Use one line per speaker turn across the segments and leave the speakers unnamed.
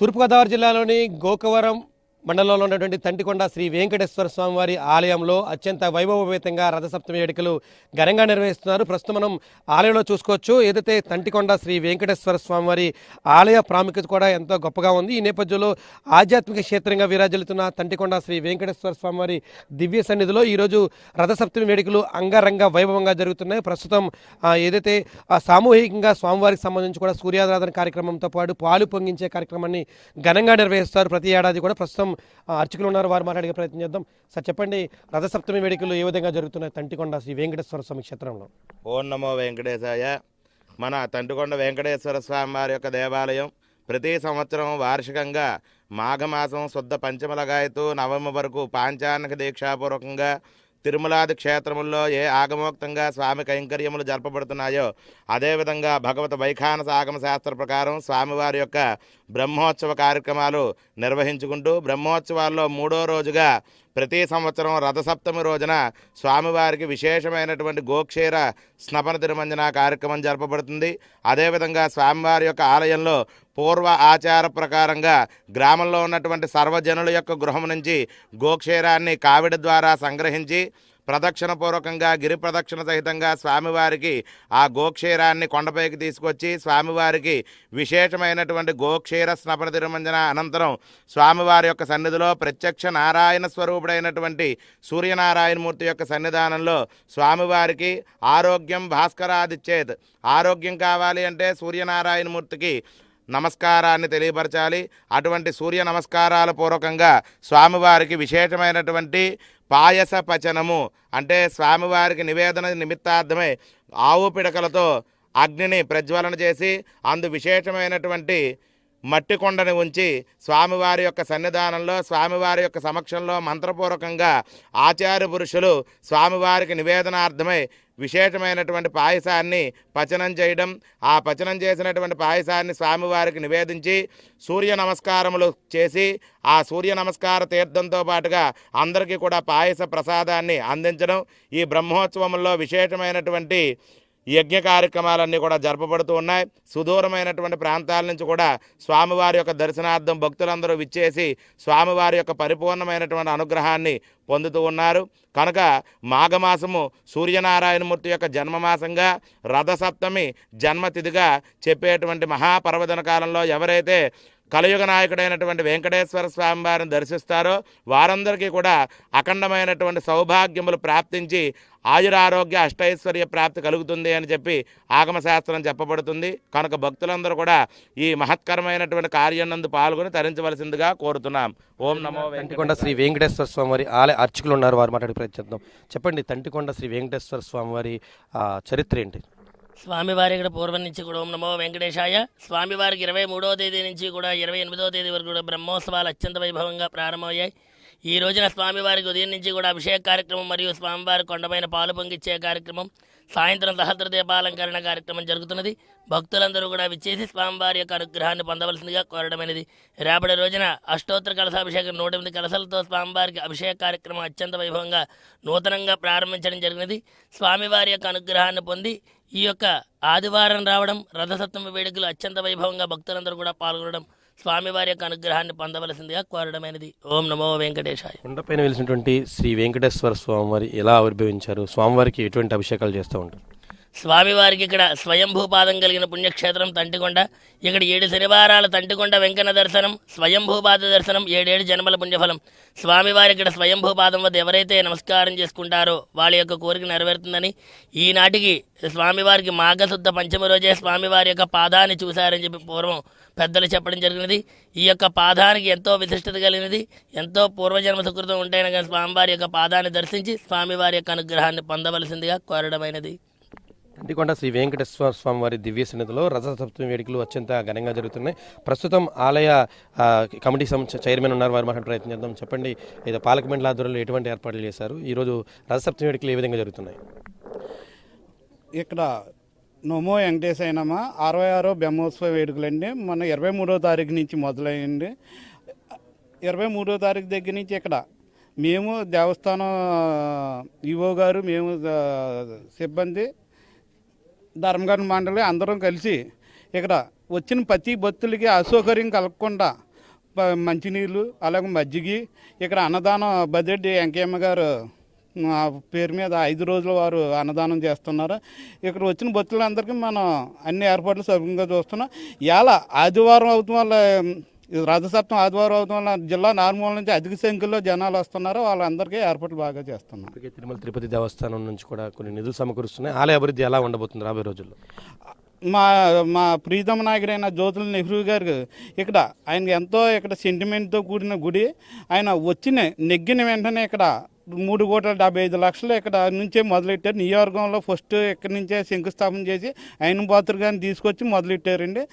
తూర్పుగోదావరి జిల్లాలోని గోకవరం మండలంలో ఉన్నటువంటి తంటికొండ శ్రీ వెంకటేశ్వర స్వామి వారి ఆలయంలో అత్యంత వైభవపేతంగా రథసప్తమి వేడుకలు ఘనంగా నిర్వహిస్తున్నారు. ప్రస్తుతం మనం ఆలయంలో చూసుకోవచ్చు. ఏదైతే తంటికొండ శ్రీ వెంకటేశ్వర స్వామి వారి ఆలయ ప్రాముఖ్యత కూడా ఎంతో గొప్పగా ఉంది. ఈ నేపథ్యంలో ఆధ్యాత్మిక క్షేత్రంగా విరాజిల్లుతున్న తంటికొండ శ్రీ వెంకటేశ్వర స్వామి వారి దివ్య సన్నిధిలో ఈరోజు రథసప్తమి వేడుకలు అంగరంగ వైభవంగా జరుగుతున్నాయి. ప్రస్తుతం ఏదైతే సామూహికంగా స్వామివారికి సంబంధించి కూడా సూర్యారాధన కార్యక్రమంతో పాటు పాలు పొంగించే కార్యక్రమాన్ని ఘనంగా నిర్వహిస్తారు. ప్రతి ఏడాది కూడా ప్రస్తుతం అర్చకులు ఉన్నారు వారు మాట్లాడే ప్రయత్నం చేద్దాం. సార్ చెప్పండి రథసప్తమి వేడుకలు ఏ విధంగా జరుగుతున్నాయి? తంటికొండ శ్రీ వెంకటేశ్వర స్వామి క్షేత్రంలో.
ఓం నమో వెంకటేశాయ. మన తంటికొండ వెంకటేశ్వర స్వామి వారి యొక్క దేవాలయం ప్రతి సంవత్సరం వార్షికంగా మాఘమాసం శుద్ధ పంచమలగాయతూ నవమి వరకు పాంచానక దీక్షాపూర్వకంగా తిరుమలాది క్షేత్రముల్లో ఏ ఆగమోక్తంగా స్వామి కైంకర్యములు జరపబడుతున్నాయో అదేవిధంగా భగవత వైఖానస ఆగమ శాస్త్ర ప్రకారం స్వామివారి యొక్క బ్రహ్మోత్సవ కార్యక్రమాలు నిర్వహించుకుంటూ బ్రహ్మోత్సవాల్లో మూడో రోజుగా ప్రతి సంవత్సరం రథసప్తమి రోజున స్వామివారికి విశేషమైనటువంటి గోక్షీర స్నపన తిరుమంజన కార్యక్రమం జరపబడుతుంది. అదేవిధంగా స్వామివారి యొక్క ఆలయంలో పూర్వ ఆచార ప్రకారంగా గ్రామంలో ఉన్నటువంటి సర్వజనుల యొక్క గృహం నుంచి గోక్షీరాన్ని కావిడ ద్వారా సంగ్రహించి ప్రదక్షిణ పూర్వకంగా గిరి ప్రదక్షిణ సహితంగా స్వామివారికి ఆ గోక్షీరాన్ని కొండపైకి తీసుకొచ్చి స్వామివారికి విశేషమైనటువంటి గోక్షీర స్నపన తిరుమంజన అనంతరం స్వామివారి యొక్క సన్నిధిలో ప్రత్యక్ష నారాయణ స్వరూపుడైనటువంటి సూర్యనారాయణమూర్తి యొక్క సన్నిధానంలో స్వామివారికి ఆరోగ్యం భాస్కరాదిచ్చేత్. ఆరోగ్యం కావాలి అంటే సూర్యనారాయణమూర్తికి నమస్కారాన్ని తెలియపరచాలి. అటువంటి సూర్య నమస్కారాల పూర్వకంగా స్వామివారికి విశేషమైనటువంటి పాయస పచనము అంటే స్వామివారికి నివేదన నిమిత్తార్థమై ఆవు పిడకలతో అగ్నిని ప్రజ్వలన చేసి అందు విశేషమైనటువంటి మట్టి కొండని ఉంచి స్వామివారి యొక్క సన్నిధానంలో స్వామివారి యొక్క సమక్షంలో మంత్రపూర్వకంగా ఆచార్య పురుషులు స్వామివారికి నివేదనార్థమై విశేషమైనటువంటి పాయసాన్ని పచనం చేయడం ఆ పచనం చేసినటువంటి పాయసాన్ని స్వామివారికి నివేదించి సూర్య నమస్కారములు చేసి ఆ సూర్య నమస్కార తీర్థంతో పాటుగా అందరికీ కూడా పాయస ప్రసాదాన్ని అందించడం ఈ బ్రహ్మోత్సవంలో విశేషమైనటువంటి యజ్ఞ కార్యక్రమాలన్నీ కూడా జరపబడుతూ ఉన్నాయి. సుదూరమైనటువంటి ప్రాంతాల నుంచి కూడా స్వామివారి యొక్క దర్శనార్థం భక్తులందరూ విచ్చేసి స్వామివారి యొక్క పరిపూర్ణమైనటువంటి అనుగ్రహాన్ని పొందుతూ ఉన్నారు. కనుక మాఘమాసము సూర్యనారాయణమూర్తి యొక్క జన్మమాసంగా రథసప్తమి జన్మతిథిగా చెప్పేటువంటి మహాపర్వదన కాలంలో ఎవరైతే కలియుగ నాయకుడైనటువంటి వెంకటేశ్వర స్వామి వారిని దర్శిస్తారో వారందరికీ కూడా అఖండమైనటువంటి సౌభాగ్యములు ప్రాప్తించి ఆయురారోగ్య అష్టైశ్వర్య ప్రాప్తి కలుగుతుంది అని చెప్పి ఆగమశాస్త్రం చెప్పబడుతుంది. కనుక భక్తులందరూ కూడా ఈ మహత్కరమైనటువంటి కార్యం పాల్గొని తరించవలసిందిగా కోరుతున్నాం. ఓం నమో
తంటికొండ శ్రీ వెంకటేశ్వర స్వామి వారి ఆలయ అర్చకులు ఉన్నారు వారు మాట్లాడే ప్రయత్నం చేద్దాం చెప్పండి తంటికొండ శ్రీ వెంకటేశ్వర స్వామి వారి చరిత్ర ఏంటి?
స్వామివారి ఇక్కడ పూర్వం నుంచి కూడా ఓం నమో వెంకటేశాయ. స్వామివారికి ఇరవై మూడవ తేదీ నుంచి కూడా ఇరవై ఎనిమిదవ తేదీ వరకు కూడా బ్రహ్మోత్సవాలు అత్యంత వైభవంగా ప్రారంభమయ్యాయి. ఈ రోజున స్వామివారికి ఉదయం నుంచి కూడా అభిషేక కార్యక్రమం మరియు స్వామివారి కొండపైన పాలు పొంగిచ్చే కార్యక్రమం సాయంత్రం సహస్ర దీపాలంకరణ కార్యక్రమం జరుగుతున్నది. భక్తులందరూ కూడా విచ్చేసి స్వామివారి యొక్క అనుగ్రహాన్ని పొందవలసిందిగా కోరడమైనది. రేపటి రోజున అష్టోత్తర కలశాభిషేకం నూట ఎనిమిది కలశాలతో స్వామివారికి అభిషేక కార్యక్రమం అత్యంత వైభవంగా నూతనంగా ప్రారంభించడం జరిగినది. స్వామివారి యొక్క అనుగ్రహాన్ని పొంది ఈ యొక్క ఆదివారం రావడం రథసప్తమి వేడుకలు అత్యంత వైభవంగా భక్తులందరూ కూడా పాల్గొనడం స్వామివారి యొక్క అనుగ్రహాన్ని పొందవలసిందిగా కోరడమైనది. ఓం నమో వెంకటేశాయ.
కొండపైన వెలిసినటువంటి శ్రీ వెంకటేశ్వర స్వామివారి ఎలా ఆవిర్భవించారు? స్వామివారికి ఎటువంటి అభిషేకాలు చేస్తూ ఉంటారు?
స్వామివారికి ఇక్కడ స్వయంభూపాదం కలిగిన పుణ్యక్షేత్రం తంటికొండ ఇక్కడ ఏడు శనివారాల తంటికొండ వెంకన్న దర్శనం స్వయంభూపాద దర్శనం ఏడేడు జన్మల పుణ్యఫలం. స్వామివారి ఇక్కడ స్వయంభూపాదం వద్ద ఎవరైతే నమస్కారం చేసుకుంటారో వాళ్ళ యొక్క కోరిక నెరవేరుతుందని ఈనాటికి స్వామివారికి మాఘశుద్ధ పంచమి రోజే స్వామివారి యొక్క పాదాన్ని చూశారని చెప్పి పూర్వం పెద్దలు చెప్పడం జరిగినది. ఈ యొక్క పాదానికి ఎంతో విశిష్టత కలిగినది ఎంతో పూర్వజన్మ సుకృతం ఉంటేనే కానీ స్వామివారి యొక్క పాదాన్ని దర్శించి స్వామివారి యొక్క అనుగ్రహాన్ని పొందవలసిందిగా కోరడమైనది.
తంటికొండ శ్రీ వెంకటేశ్వర స్వామి వారి దివ్య సన్నిధిలో రథసప్తమి వేడుకలు అత్యంత ఘనంగా జరుగుతున్నాయి. ప్రస్తుతం ఆలయ కమిటీ చైర్మన్ ఉన్నారు. వారు మాట్లాడే ప్రయత్నం చేద్దాం. చెప్పండి ఏదో పాలక మండలి ఆధ్వర్యంలో ఎటువంటి ఏర్పాట్లు చేశారు? ఈరోజు రథసప్తమి వేడుకలు ఏ విధంగా జరుగుతున్నాయి?
ఇక్కడ నమో వెంకటేశైనమా అరవై ఆరో బ్రహ్మోత్సవ వేడుకలండి. మన ఇరవై మూడో తారీఖు నుంచి మొదలైంది. ఇరవై మూడో తారీఖు దగ్గర నుంచి ఇక్కడ మేము దేవస్థానం ఈవో గారు మేము సిబ్బంది ధర్మగర్భ మండలి అందరం కలిసి ఇక్కడ వచ్చిన ప్రతి భక్తులకి అసౌకర్యం కలగకుండా మంచినీళ్ళు అలాగే మజ్జిగి ఇక్కడ అన్నదానం బదిరెడ్డి వెంకయ్యమ్మ గారు పేరు మీద ఐదు రోజుల వారు అన్నదానం చేస్తున్నారు. ఇక్కడ వచ్చిన భక్తులందరికీ మనం అన్ని ఏర్పాట్లు సభ్యంగా చూస్తున్నాం. ఇలా ఆదివారం అవటం వల్ల రథసప్తం ఆదివారం అవటం వల్ల జిల్లా నార్మల్ నుంచి అధిక సంఖ్యలో జనాలు వస్తున్నారు. వాళ్ళందరికీ ఏర్పాట్లు బాగా చేస్తున్నాం
ఇప్పటికే తిరుమల తిరుపతి దేవస్థానం నుంచి కూడా కొన్ని నిధులు సమకూరుస్తున్నాయి. ఆలయ అభివృద్ధి ఎలా ఉండబోతుంది రాబోయే రోజుల్లో?
మా మా ప్రీతమ నాయకుడైన జ్యోతుల నెహ్రూ గారు ఇక్కడ ఆయనకి ఎంతో ఇక్కడ సెంటిమెంట్తో కూడిన గుడి. ఆయన వచ్చిన నెగ్గిన వెంటనే ఇక్కడ మూడు కోట్ల డెబ్బై ఐదు లక్షలు ఇక్కడ నుంచే మొదలెట్టారు. నియోజకవర్గంలో ఫస్ట్ ఇక్కడి నుంచే శంకుస్థాపన చేసి ఆయన బాతురు గారిని తీసుకొచ్చి మొదలెట్టారండి.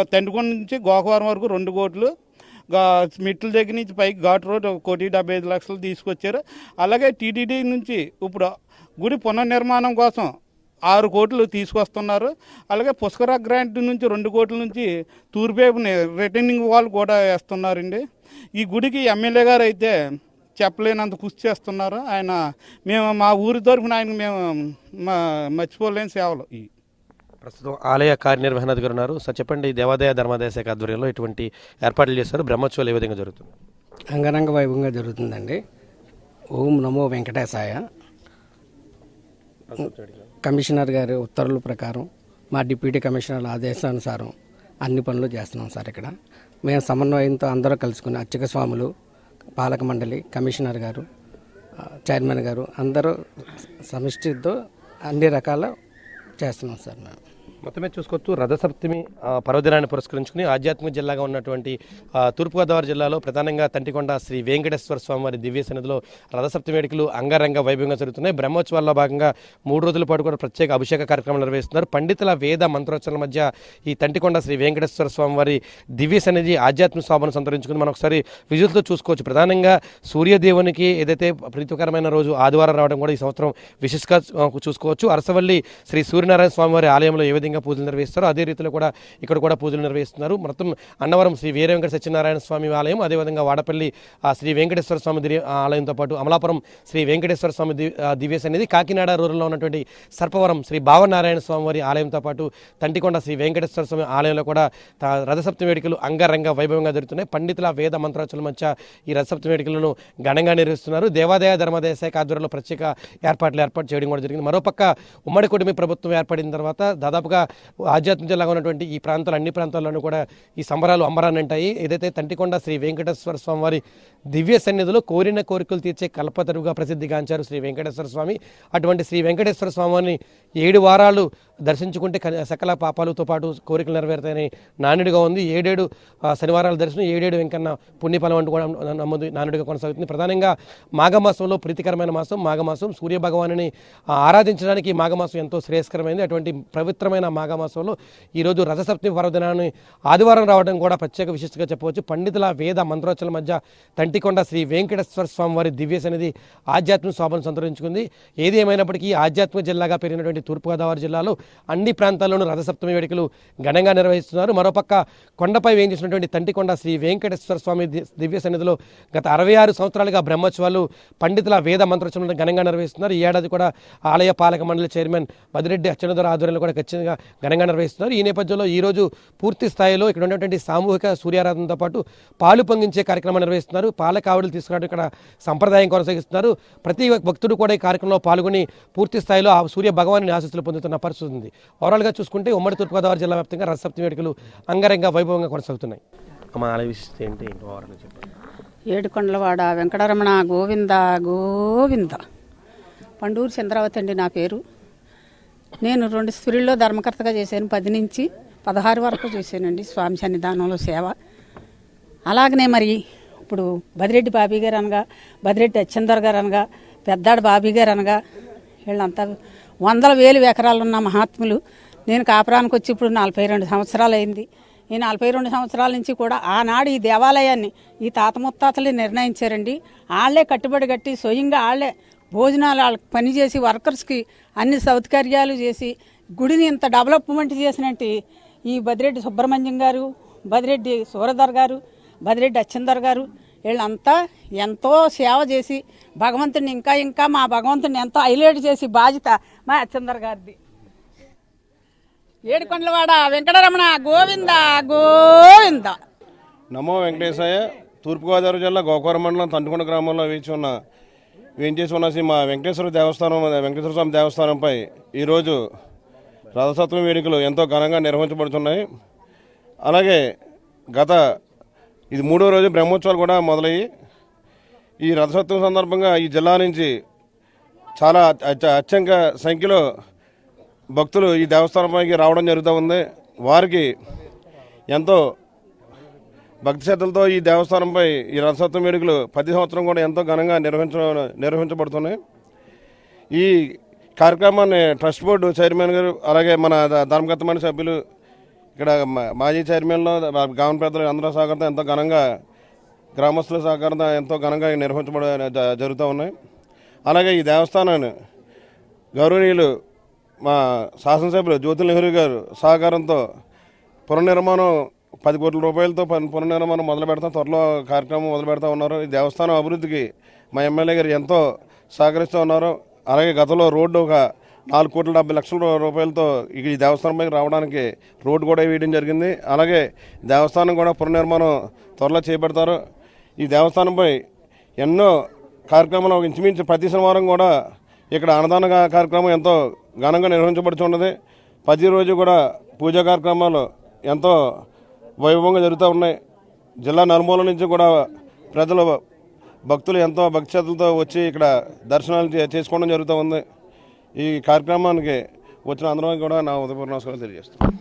తండ్రికొండ నుంచి గోకవరం వరకు రెండు కోట్లు గా- దగ్గర నుంచి పైకి ఘాట్ రోడ్ ఒక కోటి డెబ్బై ఐదు లక్షలు తీసుకొచ్చారు. అలాగే టీటీడీ నుంచి ఇప్పుడు గుడి పునర్నిర్మాణం కోసం ఆరు కోట్లు తీసుకొస్తున్నారు. అలాగే పుష్కర గ్రాంట్ నుంచి రెండు కోట్ల నుంచి తూర్పేపుని రిటర్నింగ్ వాళ్ళు కూడా వేస్తున్నారండి. ఈ గుడికి ఎమ్మెల్యే గారు అయితే చెప్పలేనంత కృషి చేస్తున్నారు. ఆయన మేము మా ఊరి తరఫున ఆయన మేము మా మర్చిపోలేని సేవలు. ఈ
ప్రస్తుతం ఆలయ కార్యనిర్వహణాధికారి ఉన్నారు. సార్ చెప్పండి దేవాదాయ ధర్మాదాయ శాఖ ఆధ్వర్యంలో ఇటువంటి ఏర్పాట్లు చేస్తారు బ్రహ్మోత్సవాలు ఏ విధంగా జరుగుతుంది
అంగరంగ వైభవంగా జరుగుతుందండి. ఓం నమో వెంకటేశాయ. కమిషనర్ గారి ఉత్తర్వుల ప్రకారం మా డిప్యూటీ కమిషనర్ ఆదేశానుసారం అన్ని పనులు చేస్తున్నాం సార్ ఇక్కడ. మేము సమన్వయంతో అందరూ కలుసుకుని అర్చక స్వాములు పాలక మండలి కమిషనర్ గారు చైర్మన్ గారు అందరూ సమిష్టితో అన్ని రకాల చేస్తున్నాం సార్ మేము.
మొత్తమే చూసుకోవచ్చు రథసప్తమి పర్వదినాన్ని పురస్కరించుకుని ఆధ్యాత్మిక జిల్లాగా ఉన్నటువంటి తూర్పుగోదావరి జిల్లాలో ప్రధానంగా తంటికొండ శ్రీ వెంకటేశ్వర స్వామి వారి దివ్య సన్నిధిలో రథసప్తమి వేడుకలు అంగరంగ వైభవంగా జరుగుతున్నాయి. బ్రహ్మోత్సవాల్లో భాగంగా మూడు రోజుల పాటు కూడా ప్రత్యేక అభిషేక కార్యక్రమాలు నిర్వహిస్తున్నారు. పండితుల వేద మంత్రోచ్చరణల మధ్య ఈ తంటికొండ శ్రీ వెంకటేశ్వర స్వామి వారి దివ్య సన్నిధి ఆధ్యాత్మిక శోభను సంతరించుకుని మనం ఒకసారి విజులతో చూసుకోవచ్చు. ప్రధానంగా సూర్యదేవునికి ఏదైతే ప్రీతికరమైన రోజు ఆదివారం రావడం కూడా ఈ సంవత్సరం విశేషంగా చూసుకోవచ్చు. అరసవల్లి శ్రీ సూర్యనారాయణ స్వామి వారి ఆలయంలో ఏ విధంగా పూజలు నిర్వహిస్తారో అదే రీతిలో కూడా ఇక్కడ కూడా పూజలు నిర్వహిస్తున్నారు. మొత్తం అన్నవరం శ్రీ వీర వెంకట సత్యనారాయణ స్వామి ఆలయం అదేవిధంగా వాడపల్లి శ్రీ వెంకటేశ్వర స్వామి ఆలయంతో పాటు అమలాపురం శ్రీ వెంకటేశ్వర స్వామి దివ్యస్ అనేది కాకినాడ రూరల్లో ఉన్నటువంటి సర్పవరం శ్రీ భావనారాయణ స్వామి వారి ఆలయంతో పాటు తంటికొండ శ్రీ వెంకటేశ్వర స్వామి ఆలయంలో కూడా రథసప్తమి వేడుకలు అంగరంగ వైభవంగా జరుగుతున్నాయి. పండితుల వేద మంత్రాచుల మధ్య ఈ రథసప్తమి వేడుకలను ఘనంగా నిర్వహిస్తున్నారు. దేవాదాయ ధర్మాదాయ శాఖ ఆధ్వర్యంలో ప్రత్యేక ఏర్పాట్లు ఏర్పాటు చేయడం కూడా జరిగింది. మరోపక్క ఉమ్మడి కూటమి ప్రభుత్వం ఏర్పడిన తర్వాత దాదాపుగా ఆధ్యాత్మిక జిల్లాగా ఉన్నటువంటి ఈ ప్రాంతాలు అన్ని ప్రాంతాల్లోనూ కూడా ఈ సంబరాలు అంబరాన్ని ఏదైతే తంటికొండ శ్రీ వెంకటేశ్వర స్వామి వారి దివ్య సన్నిధిలో కోరిన కోరికలు తీర్చే కల్పతరువుగా ప్రసిద్ధిగాంచారు శ్రీ వెంకటేశ్వర స్వామి. అటువంటి శ్రీ వెంకటేశ్వర స్వామిని ఏడు వారాలు దర్శించుకుంటే సకల పాపాలతో పాటు కోరికలు నెరవేరుతాయని నానుడిగా ఉంది. ఏడేడు శనివారాల దర్శనం ఏడేడు వెంకన్న పుణ్యఫలం అంటూ కూడా నమ్మదు నానుడిగా కొనసాగుతుంది. ప్రధానంగా మాఘమాసంలో ప్రీతికరమైన మాసం మాఘమాసం. సూర్య భగవానుని ఆరాధించడానికి మాఘమాసం ఎంతో శ్రేయస్కరమైంది. అటువంటి పవిత్రమైన మాఘమాసంలో ఈరోజు రథసప్తమి పర్వదినాన్ని ఆదివారం రావడం కూడా ప్రత్యేక విశిష్టంగా చెప్పవచ్చు. పండితుల వేద మంత్రోచ్చల మధ్య తంటికొండ శ్రీ వెంకటేశ్వర స్వామి వారి దివ్య సన్నిధి ఆధ్యాత్మిక శోభను సంతరించుకుంది. ఏది ఏమైనప్పటికీ ఆధ్యాత్మిక జిల్లాగా పెరిగినటువంటి తూర్పుగోదావరి జిల్లాలో అన్ని ప్రాంతాల్లోనూ రథసప్తమి వేడుకలు ఘనంగా నిర్వహిస్తున్నారు. మరోపక్క కొండపై వేయించినటువంటి తంటికొండ శ్రీ వెంకటేశ్వర స్వామి దివ్య సన్నిధిలో గత అరవై ఆరు సంవత్సరాలుగా బ్రహ్మోత్సవాలు పండితుల వేద మంత్రోత్సవాలను ఘనంగా నిర్వహిస్తున్నారు. ఈ ఏడాది కూడా ఆలయ పాలక మండలి చైర్మన్ బదిరెడ్డి అచ్చెన్నదొర ఆధ్వర్యంలో కూడా ఖచ్చితంగా ఘనంగా నిర్వహిస్తున్నారు. ఈ నేపథ్యంలో ఈ రోజు పూర్తి స్థాయిలో ఇక్కడ ఉన్నటువంటి సామూహిక సూర్యారాధనతో పాటు పాలు పొంగించే కార్యక్రమం నిర్వహిస్తున్నారు. పాల కావడులు తీసుకురావడం ఇక్కడ సంప్రదాయం కొనసాగిస్తున్నారు. ప్రతి భక్తుడు కూడా ఈ కార్యక్రమంలో పాల్గొని పూర్తి స్థాయిలో ఆ సూర్య భగవాని ఆశీస్సులు పొందుతున్న పరిస్థితి ఉంది ఓవరాల్గా చూసుకుంటే ఉమ్మడి తూర్పుగోదావరి జిల్లా వ్యాప్తంగా రథసప్తమి వేడుకలు అంగరంగ వైభవంగా కొనసాగుతున్నాయి. మా ఆలయ విశిష్టత ఏంటి? ఓవరాల్గా చెప్పండి.
ఏడుకొండలవాడ వెంకటరమణ గోవింద గోవింద. పండూరు చంద్రావతి అండి నా పేరు. నేను రెండు స్త్రీల్లో ధర్మకర్తగా చేశాను. పది నుంచి పదహారు వరకు చేశానండి స్వామి సన్నిధానంలో సేవ. అలాగనే మరి ఇప్పుడు బదిరెడ్డి బాబీ గారు అనగా బదిరెడ్డి అచ్చెందర్ గారు అనగా పెద్దాడు బాబీ గారు అనగా వీళ్ళంతా వందల వేలు ఎకరాలు ఉన్న మహాత్ములు. నేను కాపురానికి వచ్చి ఇప్పుడు నలభై రెండు సంవత్సరాలు అయింది ఈ నలభై రెండు సంవత్సరాల నుంచి కూడా ఆనాడు ఈ దేవాలయాన్ని ఈ తాత ముత్తాతలు నిర్ణయించారండి. వాళ్ళే కట్టుబడి కట్టి స్వయంగా వాళ్ళే భోజనాలు వాళ్ళకి పనిచేసి వర్కర్స్కి అన్ని సౌకర్యాలు చేసి గుడిని ఇంత డెవలప్మెంట్ చేసినట్టు ఈ బదిరెడ్డి సుబ్రహ్మణ్యం గారు బదిరెడ్డి సూరధర్ గారు బదిరెడ్డి అచ్చిందర్ గారు వీళ్ళంతా ఎంతో సేవ చేసి భగవంతుని ఇంకా ఇంకా మా భగవంతుని ఎంతో హైలైట్ చేసి బాధ్యత మా అచ్చందర్ గారిది. ఏడుకొండలవాడ వెంకటరమణ గోవింద గోవింద.
నమో వెంకటేశాయ. తూర్పుగోదావరి జిల్లా గోకవరం మండలం తంటుకొండ గ్రామంలో వేచి ఉన్న వేంచేసి ఉన్న శ్రీ మా వెంకటేశ్వర దేవస్థానం వెంకటేశ్వర స్వామి దేవస్థానంపై ఈరోజు రథసత్వం వేడుకలు ఎంతో ఘనంగా నిర్వహించబడుతున్నాయి. అలాగే గత ఇది మూడో రోజు బ్రహ్మోత్సవాలు కూడా మొదలయ్యి ఈ రథసప్తమి సందర్భంగా ఈ జిల్లా నుంచి చాలా అత్య- అత్యంత సంఖ్యలో భక్తులు ఈ దేవస్థానంపైకి రావడం జరుగుతూ ఉంది. వారికి ఎంతో భక్తి శ్రద్ధలతో ఈ దేవస్థానంపై ఈ రథసప్తమి వేడుకలు ప్రతి సంవత్సరం కూడా ఎంతో ఘనంగా నిర్వహించడం నిర్వహించబడుతున్నాయి. ఈ కార్యక్రమాన్ని ట్రస్ట్ బోర్డు చైర్మన్ గారు అలాగే మన ద- మండలి సభ్యులు ఇక్కడ మా- మాజీ చైర్మన్లో గ్రామ పెద్దలు అందరూ సహకారంతో ఎంతో ఘనంగా గ్రామస్తుల సహకారంతో ఎంతో ఘనంగా నిర్వహించబడ జరుగుతూ ఉన్నాయి. అలాగే ఈ దేవస్థానాన్ని గౌరవనీయులు మా శాసనసభ్యులు జ్యోతి నెహ్రూ గారు సహకారంతో పునర్నిర్మాణం పది కోట్ల రూపాయలతో పునర్నిర్మాణం మొదలు పెడతాం. త్వరలో కార్యక్రమం మొదలు పెడతా ఉన్నారు. ఈ దేవస్థానం అభివృద్ధికి మా ఎమ్మెల్యే గారు ఎంతో సహకరిస్తూ ఉన్నారు. అలాగే గతంలో రోడ్డు ఒక నాలుగు కోట్ల డెబ్బై లక్షల రూపాయలతో ఈ దేవస్థానంపైకి రావడానికి రోడ్డు కూడా వేయడం జరిగింది. అలాగే దేవస్థానం కూడా పునర్నిర్మాణం త్వరలో చేపడతారు. ఈ దేవస్థానంపై ఎన్నో కార్యక్రమాలు ఇంచుమించు ప్రతి శనివారం కూడా ఇక్కడ అన్నదాన కార్యక్రమం ఎంతో ఘనంగా నిర్వహించబడుతున్నది ప్రతి రోజు కూడా పూజా కార్యక్రమాలు ఎంతో వైభవంగా జరుగుతూ ఉన్నాయి. జిల్లా నలుమూల నుంచి కూడా ప్రజలు భక్తులు ఎంతో భక్తి వచ్చి ఇక్కడ దర్శనాలు చేసుకోవడం జరుగుతూ ఉంది. ఈ కార్యక్రమానికి వచ్చిన అందరం కూడా నా ఉదయపూర్ణ నమస్కారం తెలియజేస్తాను